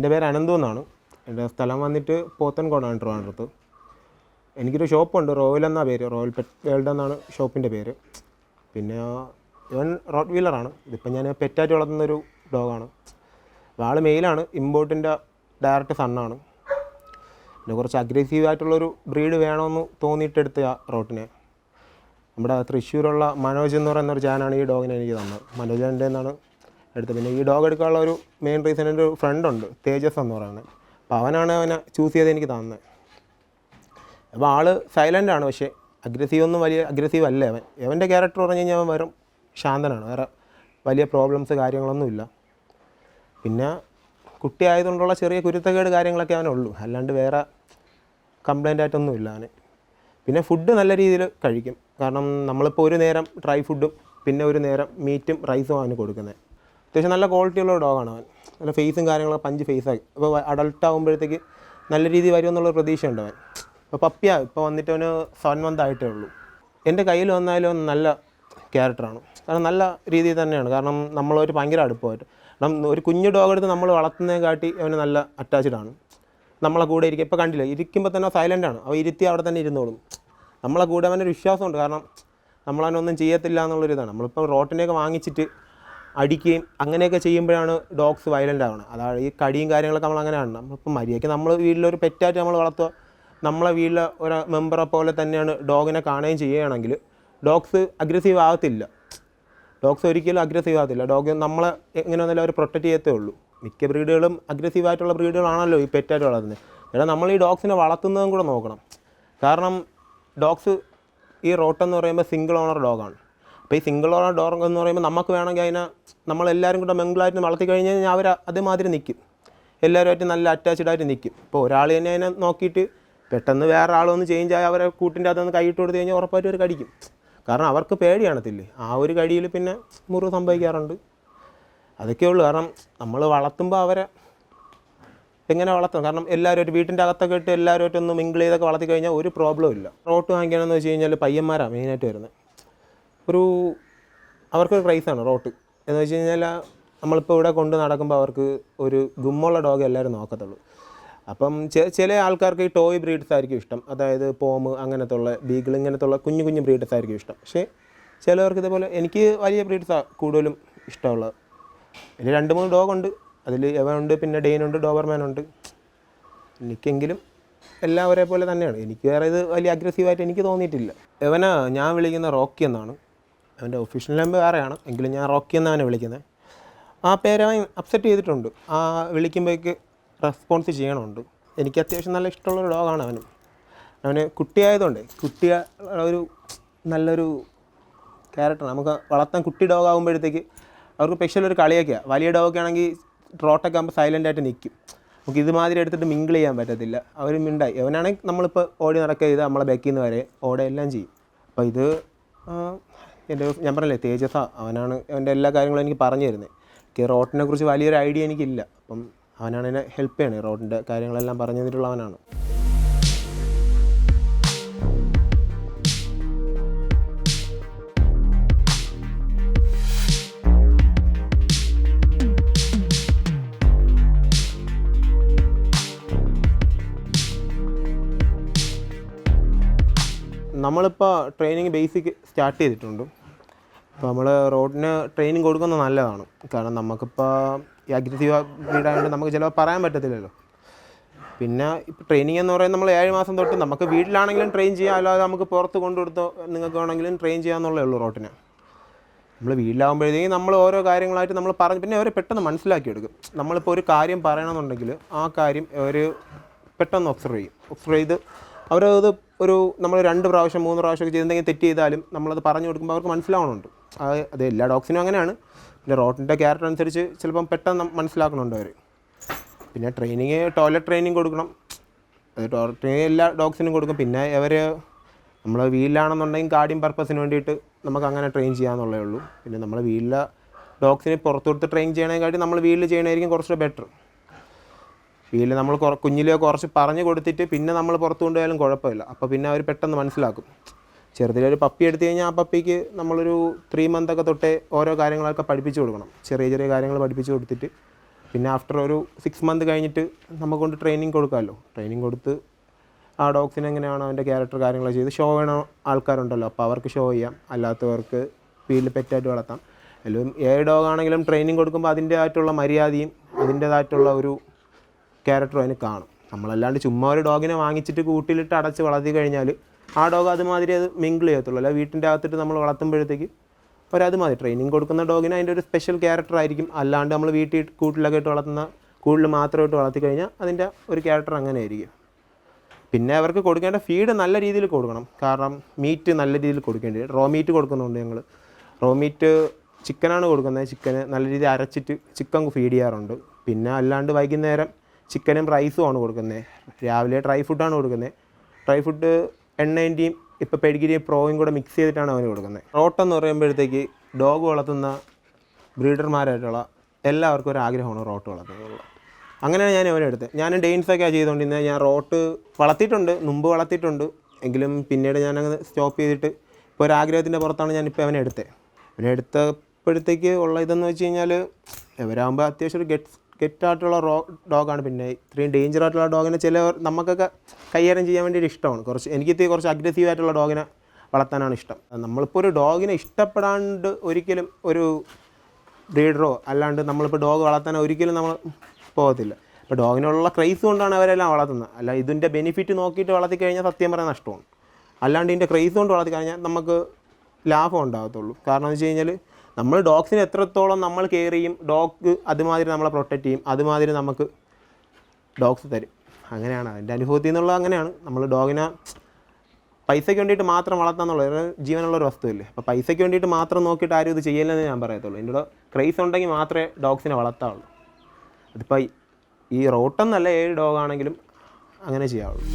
എന്റെ പേര് അനന്തു എന്നാണ്. എന്റെ സ്ഥലം വന്നിട്ട് പോത്തൻകോടാണ് ട്രിവാൻഡ്രത്ത്. എനിക്കൊരു ഷോപ്പുണ്ട് റോയൽ എന്നാ പേര്. റോയൽ പെറ്റ് വേൾഡ് എന്നാണ് ഷോപ്പിന്റെ പേര്. പിന്നെ ഇവൻ റോഡ് വീലറാണ് ഇതിപ്പോൾ ഞാൻ പെറ്റായിട്ട് വളർത്തുന്നൊരു ഡോഗാണ്. ആൾ മെയിലാണ് ഇമ്പോർട്ടിന്റെ ഡയറക്റ്റ് സണ്ണാണ്. പിന്നെ കുറച്ച് അഗ്രസീവ് ആയിട്ടുള്ളൊരു ബ്രീഡ് വേണമെന്ന് തോന്നിയിട്ടെടുത്ത റോട്ടിനെ. നമ്മുടെ തൃശ്ശൂരുള്ള മനോജ് എന്ന് പറയുന്ന ഒരു ചാനാണ് ഈ ഡോഗിനെ എനിക്ക് തന്നത്. മനോജന്റെ എന്നാണ് എടുത്തത് പിന്നെ ഈ ഡോഗ് എടുക്കാനുള്ള ഒരു മെയിൻ റീസൺ എന്റെ ഒരു ഫ്രണ്ട് ഉണ്ട് തേജസ് എന്ന് പറയുന്നത്. അപ്പോൾ അവനാണ് അവനെ ചൂസ് ചെയ്ത് എനിക്ക് തന്നത്. അപ്പോൾ ആൾ സൈലന്റ് ആണ് പക്ഷേ അഗ്രസീവ് ഒന്നും വലിയ അഗ്രസീവ് അല്ല അവൻ. അവന്റെ ക്യാരക്ടർ പറഞ്ഞു കഴിഞ്ഞാൽ അവൻ വെറും ശാന്തനാണ് വേറെ വലിയ പ്രോബ്ലംസ് കാര്യങ്ങളൊന്നുമില്ല പിന്നെ കുട്ടി ആയതുകൊണ്ടുള്ള ചെറിയ കുരുത്തക്കേട് കാര്യങ്ങളൊക്കെ അവനുള്ളൂ അല്ലാണ്ട് വേറെ കംപ്ലൈന്റ് ആയിട്ടൊന്നുമില്ല അവന്. പിന്നെ ഫുഡ് നല്ല രീതിയിൽ കഴിക്കും. കാരണം നമ്മളിപ്പോൾ ഒരു നേരം ഡ്രൈ ഫുഡും പിന്നെ ഒരു നേരം മീറ്റും റൈസും അവന് കൊടുക്കുന്നത്. അത്യാവശ്യം നല്ല ക്വാളിറ്റിയുള്ള ഡോഗാണ് അവൻ. നല്ല ഫേസും കാര്യങ്ങളൊക്കെ പഞ്ച് ഫേസായി അപ്പോൾ അഡൾട്ട് ആകുമ്പോഴത്തേക്ക് നല്ല രീതിയിൽ വരുമെന്നുള്ള പ്രതീക്ഷയുണ്ട് അവൻ. ഇപ്പോൾ പപ്പിയാ ഇപ്പോൾ വന്നിട്ട് അവന് സെവൻ മന്ത് ആയിട്ടേ ഉള്ളൂ. എന്റെ കയ്യിൽ വന്നാലും നല്ല ക്യാരക്ടറാണ് കാരണം നല്ല രീതിയിൽ തന്നെയാണ്. കാരണം നമ്മളൊരു ഭയങ്കര അടുപ്പമായിട്ട്. കാരണം ഒരു കുഞ്ഞു ഡോഗ് എടുത്ത് നമ്മൾ വളർത്തുന്നതിനെ കാട്ടി അവന് നല്ല അറ്റാച്ച്ഡ് ആണ്. നമ്മളെ കൂടെ ഇരിക്കും ഇപ്പോൾ കണ്ടില്ല ഇരിക്കുമ്പോൾ തന്നെ സൈലന്റ് ആണ്. അവ ഇരുത്തി അവിടെ തന്നെ ഇരുന്നോളും. നമ്മളെ കൂടെ അവനൊരു വിശ്വാസമുണ്ട്. കാരണം നമ്മളവനൊന്നും ചെയ്യത്തില്ല എന്നുള്ളൊരു ഇതാണ് നമ്മളിപ്പോൾ റോട്ടിനെയൊക്കെ വാങ്ങിച്ചിട്ട് അടിക്കുകയും അങ്ങനെയൊക്കെ ചെയ്യുമ്പോഴാണ് ഡോഗ്സ് വയലന്റ് ആവുന്നത് അതാണ് ഈ കടിയും കാര്യങ്ങളൊക്കെ നമ്മൾ അങ്ങനെയാണ് നമ്മളിപ്പോൾ മര്യാദയ്ക്ക് നമ്മൾ വീട്ടിലൊരു പെറ്റായിട്ട് നമ്മൾ വളർത്തുക. നമ്മളെ വീട്ടിലെ ഒരു മെമ്പറെ പോലെ തന്നെയാണ് ഡോഗിനെ കാണുകയും ചെയ്യുകയാണെങ്കിൽ ഡോഗ്സ് അഗ്രസീവ് ആകത്തില്ല ഡോഗ്സ് ഒരിക്കലും അഗ്രസീവ് ആകത്തില്ല ഡോഗ് നമ്മളെ എങ്ങനെ വന്നാലും അവർ പ്രൊട്ടക്റ്റ് ചെയ്യത്തേ ഉള്ളൂ. മിക്ക ബ്രീഡുകളും അഗ്രസീവ് ആയിട്ടുള്ള ബ്രീഡുകളാണല്ലോ ഈ പെറ്റായിട്ട് വളർത്തുന്നത്. എടാ നമ്മൾ ഈ ഡോഗ്സിനെ വളർത്തുന്നതും കൂടെ നോക്കണം. കാരണം ഡോഗ്സ് ഈ റോട്ടെന്ന് പറയുമ്പോൾ സിംഗിൾ ഓണർ ഡോഗാണ് അപ്പോൾ ഈ സിംഗിൾ ഓണർ ഡോർ എന്ന് പറയുമ്പോൾ നമുക്ക് വേണമെങ്കിൽ അതിനെ നമ്മളെല്ലാവരും കൂടെ മെങ്കിളായിട്ട് വളർത്തി കഴിഞ്ഞ് കഴിഞ്ഞാൽ അവർ അതേമാതിരി നിൽക്കും എല്ലാവരുമായിട്ട് നല്ല അറ്റാച്ച്ഡ് ആയിട്ട് നിൽക്കും ഇപ്പോൾ ഒരാൾ തന്നെ അതിനെ നോക്കിയിട്ട് പെട്ടെന്ന് വേറെ ആളൊന്ന് ചേഞ്ച് ആയി അവരെ കൂട്ടിന്റെ അതൊന്ന് കൈയിട്ട് കൊടുത്തു കഴിഞ്ഞാൽ ഉറപ്പായിട്ടും അവർ കടിക്കും. കാരണം അവർക്ക് പേടി കാണത്തില്ലേ ആ ഒരു കടിയിൽ പിന്നെ മുറിവ് സംഭവിക്കാറുണ്ട്. അതൊക്കെ ഉള്ളൂ. കാരണം നമ്മൾ വളർത്തുമ്പോൾ അവരെ എങ്ങനെ വളർത്തണം? കാരണം എല്ലാവരും വീട്ടിന്റെ അകത്തൊക്കെ ഇട്ട് എല്ലാവരുമായിട്ട് ഒന്ന് മിങ്കിൾ ചെയ്തൊക്കെ വളർത്തി കഴിഞ്ഞാൽ ഒരു പ്രോബ്ലം ഇല്ല. റോട്ട് വാങ്ങിക്കണമെന്ന് വെച്ച് കഴിഞ്ഞാൽ പയ്യന്മാരാണ് മെയിനായിട്ട് വരുന്നത് ഒരു അവർക്കൊരു ക്രൈസാണ് റോട്ട് എന്ന് വെച്ച് കഴിഞ്ഞാൽ നമ്മളിപ്പോൾ ഇവിടെ കൊണ്ട് നടക്കുമ്പോൾ അവർക്ക് ഒരു ഗുമ്മുള്ള ഡോഗ് എല്ലാവരും നോക്കത്തുള്ളൂ. അപ്പം ചില ആൾക്കാർക്ക് ഈ ടോയ് ബ്രീഡ്സ് ആയിരിക്കും ഇഷ്ടം. അതായത് പോം അങ്ങനത്തെ ഉള്ള ബീഗിൾ ഇങ്ങനത്തെ ഉള്ള കുഞ്ഞു കുഞ്ഞു ബ്രീഡ്സ് ആയിരിക്കും ഇഷ്ടം. പക്ഷേ ചിലവർക്ക് ഇതേപോലെ എനിക്ക് വലിയ ബ്രീഡ്സാണ് കൂടുതലും ഇഷ്ടമുള്ളത്. പിന്നെ രണ്ട് മൂന്ന് ഡോഗ് ഉണ്ട്. അതിൽ എവനുണ്ട് പിന്നെ ഡെയിനുണ്ട് ഡോബർമാൻ ഉണ്ട്. എനിക്കെങ്കിലും എല്ലാം ഒരേപോലെ തന്നെയാണ്. എനിക്ക് വേറെ ഇത് വലിയ അഗ്രസീവായിട്ട് എനിക്ക് തോന്നിയിട്ടില്ല. എവനാ ഞാൻ വിളിക്കുന്ന റോക്കി എന്നാണ്. അവന്റെ ഒഫീഷ്യൽ നമ്പർ വേറെയാണ്. എങ്കിലും ഞാൻ റോക്കി എന്നാണ് വിളിക്കുന്നത്. ആ പേര് അവൻ അപ്സെറ്റ് ചെയ്തിട്ടുണ്ട്. ആ വിളിക്കുമ്പോഴേക്ക് റെസ്പോൺസ് ചെയ്യണമുണ്ട്. എനിക്ക് അത്യാവശ്യം നല്ല ഇഷ്ടമുള്ള ഒരു ഡോഗാണ് അവനും. അവന് കുട്ടിയായതുകൊണ്ട് കുട്ടിയ ഒരു നല്ലൊരു ക്യാരക്ടർ നമുക്ക് വളർത്താൻ കുട്ടി ഡോഗ് ആകുമ്പോഴത്തേക്ക് അവർക്ക് സ്പെഷ്യൽ ഒരു കളിയൊക്കെയാണ് വലിയ ഡോഗൊക്കെ ആണെങ്കിൽ ട്രോട്ടൊക്കെ ആകുമ്പോൾ സൈലന്റ് ആയിട്ട് നിൽക്കും നമുക്ക് ഇതുമാതിരി എടുത്തിട്ട് മിങ്കിൾ ചെയ്യാൻ പറ്റത്തില്ല. അവർ മിണ്ടായി. അവനാണെങ്കിൽ നമ്മളിപ്പോൾ ഓടി നടക്കുക ചെയ്ത് നമ്മളെ ബാക്കിൽ നിന്ന് വരെ ഓടെ എല്ലാം ചെയ്യും. അപ്പോൾ ഇത് എന്റെ ഞാൻ പറഞ്ഞില്ലേ തേജസ അവനാണ് അവന്റെ എല്ലാ കാര്യങ്ങളും എനിക്ക് പറഞ്ഞു തരുന്നത് എനിക്ക് റോട്ടിനെ കുറിച്ച് വലിയൊരു ഐഡിയ എനിക്കില്ല. അപ്പം അവനാണ് എന്നെ ഹെൽപ്പ് ചെയ്യണത് റോഡിന്റെ കാര്യങ്ങളെല്ലാം പറഞ്ഞു തന്നിട്ടുള്ളവനാണ് നമ്മളിപ്പോൾ ട്രെയിനിങ് ബേസിക് സ്റ്റാർട്ട് ചെയ്തിട്ടുണ്ട്. അപ്പോൾ നമ്മൾ റോഡിന് ട്രെയിനിങ് കൊടുക്കുന്നത് നല്ലതാണ്. കാരണം നമുക്കിപ്പോൾ ഈ അഗ്രസീവ് വീടായതുകൊണ്ട് നമുക്ക് ചിലപ്പോൾ പറയാൻ പറ്റത്തില്ലല്ലോ. പിന്നെ ഇപ്പോൾ ട്രെയിനിങ് എന്ന് പറയുന്നത് നമ്മൾ ഏഴ് മാസം തൊട്ട് നമുക്ക് വീട്ടിലാണെങ്കിലും ട്രെയിൻ ചെയ്യാം. അല്ലാതെ നമുക്ക് പുറത്ത് കൊണ്ടുകൊടുത്തോ നിങ്ങൾക്ക് വേണമെങ്കിലും ട്രെയിൻ ചെയ്യാമെന്നുള്ളേ ഉള്ളൂ റോട്ടിനെ. നമ്മൾ വീട്ടിലാകുമ്പോഴത്തേക്കും നമ്മൾ ഓരോ കാര്യങ്ങളായിട്ട് നമ്മൾ പറഞ്ഞ് പിന്നെ അവരെ പെട്ടെന്ന് മനസ്സിലാക്കിയെടുക്കും. നമ്മളിപ്പോൾ ഒരു കാര്യം പറയണമെന്നുണ്ടെങ്കിൽ ആ കാര്യം അവർ പെട്ടെന്ന് ഒബ്സർവ് ചെയ്യും. ഒബ്സർവ് ചെയ്ത് അവരത് ഒരു നമ്മൾ രണ്ട് പ്രാവശ്യം മൂന്ന് പ്രാവശ്യമൊക്കെ ചെയ്ത് എന്തെങ്കിലും തെറ്റ് ചെയ്താലും നമ്മളത് പറഞ്ഞു കൊടുക്കുമ്പോൾ അവർക്ക് മനസ്സിലാവണമുണ്ട് അത് എല്ലാ ഡോഗ്സിനും അങ്ങനെയാണ്. പിന്നെ റോട്ടിന്റെ ക്യാരക്ടർ അനുസരിച്ച് ചിലപ്പം പെട്ടെന്ന് മനസ്സിലാക്കണുണ്ട് അവർ പിന്നെ ട്രെയിനിങ് ടോയ്ലറ്റ് ട്രെയിനിങ് കൊടുക്കണം. അത് ടോയ്ലറ്റ് ട്രെയിനിങ് എല്ലാ ഡോഗ്സിനും കൊടുക്കും. പിന്നെ അവർ നമ്മൾ വീലിലാണെന്നുണ്ടെങ്കിൽ ഗാർഡിയൻ പർപ്പസിന് വേണ്ടിയിട്ട് നമുക്ക് അങ്ങനെ ട്രെയിൻ ചെയ്യാമെന്നുള്ളേ ഉള്ളൂ. പിന്നെ നമ്മൾ വീലിലെ ഡോഗ്സിനെ പുറത്തു കൊടുത്ത് ട്രെയിൻ ചെയ്യണേക്കാട്ടി നമ്മൾ വീട്ടിൽ ചെയ്യണമായിരിക്കും കുറച്ചുകൂടെ ബെറ്റർ വീട്ടിൽ നമ്മൾ കുഞ്ഞിലെ കുറച്ച് പറഞ്ഞു കൊടുത്തിട്ട് പിന്നെ നമ്മൾ പുറത്തു കൊണ്ടുപോയാലും കുഴപ്പമില്ല. അപ്പോൾ പിന്നെ അവർ പെട്ടെന്ന് മനസ്സിലാക്കും. ചെറുതിലൊരു പപ്പി എടുത്തു കഴിഞ്ഞാൽ ആ പപ്പിക്ക് നമ്മളൊരു ത്രീ മന്ത് ഒക്കെ തൊട്ടേ ഓരോ കാര്യങ്ങളൊക്കെ പഠിപ്പിച്ചു കൊടുക്കണം. ചെറിയ ചെറിയ കാര്യങ്ങൾ പഠിപ്പിച്ചു കൊടുത്തിട്ട് പിന്നെ ആഫ്റ്റർ ഒരു സിക്സ് മന്ത് കഴിഞ്ഞിട്ട് നമുക്ക് കൊണ്ട് ട്രെയിനിങ് കൊടുക്കാമല്ലോ ട്രെയിനിങ് കൊടുത്ത് ആ ഡോഗ്സിന് എങ്ങനെയാണോ അവന്റെ ക്യാരക്ടർ കാര്യങ്ങൾ ചെയ്ത് ഷോ ചെയ്യണ ആൾക്കാരുണ്ടല്ലോ. അപ്പോൾ അവർക്ക് ഷോ ചെയ്യാം. അല്ലാത്തവർക്ക് വീട്ടിൽ പെറ്റായിട്ട് വളർത്താം. എല്ലാം ഡോഗ് ആണെങ്കിലും ട്രെയിനിങ് കൊടുക്കുമ്പോൾ അതിന്റേതായിട്ടുള്ള മര്യാദയും അതിന്റേതായിട്ടുള്ള ഒരു ക്യാരക്ടറും അതിന് കാണും. നമ്മളല്ലാണ്ട് ചുമ്മാ ഒരു ഡോഗിനെ വാങ്ങിച്ചിട്ട് കൂട്ടിലിട്ട് അടച്ച് വളർത്തി കഴിഞ്ഞാൽ ആ ഡോഗ് അതുമാതിരി അത് മിങ്കിൾ ചെയ്യത്തുള്ളൂ. അല്ല വീട്ടിന്റെ അകത്തിട്ട് നമ്മൾ വളർത്തുമ്പോഴത്തേക്ക് ഒരതുമാതിരി മതി ട്രെയിനിങ് കൊടുക്കുന്ന ഡോഗിന് അതിന്റെ ഒരു സ്പെഷ്യൽ ക്യാരക്ടർ ആയിരിക്കും. അല്ലാണ്ട് നമ്മൾ വീട്ടിൽ കൂട്ടിലൊക്കെ ഇട്ട് വളർത്തുന്ന കൂടുതൽ മാത്രമായിട്ട് വളർത്തി കഴിഞ്ഞാൽ അതിന്റെ ഒരു ക്യാരക്ടർ അങ്ങനെ ആയിരിക്കും പിന്നെ അവർക്ക് കൊടുക്കേണ്ട ഫീഡ് നല്ല രീതിയിൽ കൊടുക്കണം. കാരണം മീറ്റ് നല്ല രീതിയിൽ കൊടുക്കേണ്ടി റോ മീറ്റ് കൊടുക്കുന്നുണ്ട് ഞങ്ങൾ. റോ മീറ്റ് ചിക്കനാണ് കൊടുക്കുന്നത്. ചിക്കന് നല്ല രീതിയിൽ അരച്ചിട്ട് ചിക്കൻ ഫീഡ് ചെയ്യാറുണ്ട്. പിന്നെ അല്ലാണ്ട് വൈകുന്നേരം ചിക്കനും റൈസും ആണ് കൊടുക്കുന്നത്. രാവിലെ ഡ്രൈ ഫുഡാണ് കൊടുക്കുന്നത്. ഡ്രൈ ഫുഡ് എണ്ണേന്റെയും ഇപ്പോൾ പെഡിഗിരിയും പ്രോയും കൂടെ മിക്സ് ചെയ്തിട്ടാണ് അവന് കൊടുക്കുന്നത്. റോട്ട് എന്ന് പറയുമ്പോഴത്തേക്ക് ഡോഗ് വളർത്തുന്ന ബ്രീഡർമാരായിട്ടുള്ള എല്ലാവർക്കും ഒരു ആഗ്രഹമാണ് റോട്ട് വളർത്തുന്നത്. അങ്ങനെയാണ് ഞാൻ അവനെ എടുത്തത്. ഞാൻ ഡെയിൻസൊക്കെ ചെയ്തുകൊണ്ടിരുന്നത്. ഞാൻ റോട്ട് വളർത്തിയിട്ടുണ്ട് മുമ്പ് വളർത്തിയിട്ടുണ്ട്. എങ്കിലും പിന്നീട് ഞാനങ്ങ് സ്റ്റോപ്പ് ചെയ്തിട്ട് ഇപ്പോൾ ഒരു ആഗ്രഹത്തിന്റെ പുറത്താണ് ഞാനിപ്പോൾ അവനെ എടുത്തത്. അവനെ എടുത്തപ്പോഴത്തേക്ക് ഉള്ള ഇതെന്ന് വെച്ച് കഴിഞ്ഞാൽ ഇവരാകുമ്പോൾ അത്യാവശ്യം ഒരു ഗെറ്റ് ഗെറ്റായിട്ടുള്ള റോ ഡോഗാണ്. പിന്നെ ഇത്രയും ഡേഞ്ചർ ആയിട്ടുള്ള ഡോഗിനെ ചില നമുക്കൊക്കെ കൈകാര്യം ചെയ്യാൻ വേണ്ടിയിട്ട് ഇഷ്ടമാണ്. കുറച്ച് എനിക്ക് കുറച്ച് അഗ്രസീവ് ആയിട്ടുള്ള ഡോഗിനെ വളർത്താനാണ് ഇഷ്ടം. നമ്മളിപ്പോൾ ഒരു ഡോഗിനെ ഇഷ്ടപ്പെടാണ്ട് ഒരിക്കലും ഒരു ബ്രീഡറോ അല്ലാണ്ട് നമ്മളിപ്പോൾ ഡോഗ് വളർത്താൻ ഒരിക്കലും നമ്മൾ പോകത്തില്ല. ഇപ്പോൾ ഡോഗിനുള്ള ക്രൈസ് കൊണ്ടാണ് അവരെല്ലാം വളർത്തുന്നത്. അല്ല ഇതിന്റെ ബെനിഫിറ്റ് നോക്കിയിട്ട് വളർത്തി കഴിഞ്ഞാൽ സത്യം പറയാൻ നഷ്ടമാണ്. അല്ലാണ്ട് ഇതിന്റെ ക്രൈസ് കൊണ്ട് വളർത്തി കഴിഞ്ഞാൽ നമുക്ക് ലാഭം ഉണ്ടാകത്തുള്ളൂ. കാരണം എന്ന് വെച്ച് കഴിഞ്ഞാൽ നമ്മൾ ഡോഗ്സിനെ എത്രത്തോളം നമ്മൾ കെയർ ചെയ്യും ഡോഗ് അതുമാതിരി നമ്മളെ പ്രൊട്ടക്റ്റ് ചെയ്യും അതുമാതിരി നമുക്ക് ഡോഗ്സ് തരും. അങ്ങനെയാണ്. അതിന്റെ അനുഭവത്തിൽ നിന്നുള്ള അങ്ങനെയാണ്. നമ്മൾ ഡോഗിനെ പൈസയ്ക്ക് വേണ്ടിയിട്ട് മാത്രം വളർത്താന്നുള്ളത് ജീവനുള്ള ഒരു വസ്തുവല്ലേ. അപ്പോൾ പൈസയ്ക്ക് വേണ്ടിയിട്ട് മാത്രം നോക്കിയിട്ട് ആരും ഇത് ചെയ്യില്ലെന്ന് ഞാൻ പറയത്തുള്ളൂ. എന്റെ ക്രൈസ് ഉണ്ടെങ്കിൽ മാത്രമേ ഡോഗ്സിനെ വളർത്താവുള്ളൂ. അതിപ്പോൾ ഈ റോട്ടെന്നല്ല ഏഴ് ഡോഗാണെങ്കിലും അങ്ങനെ ചെയ്യാവുള്ളൂ.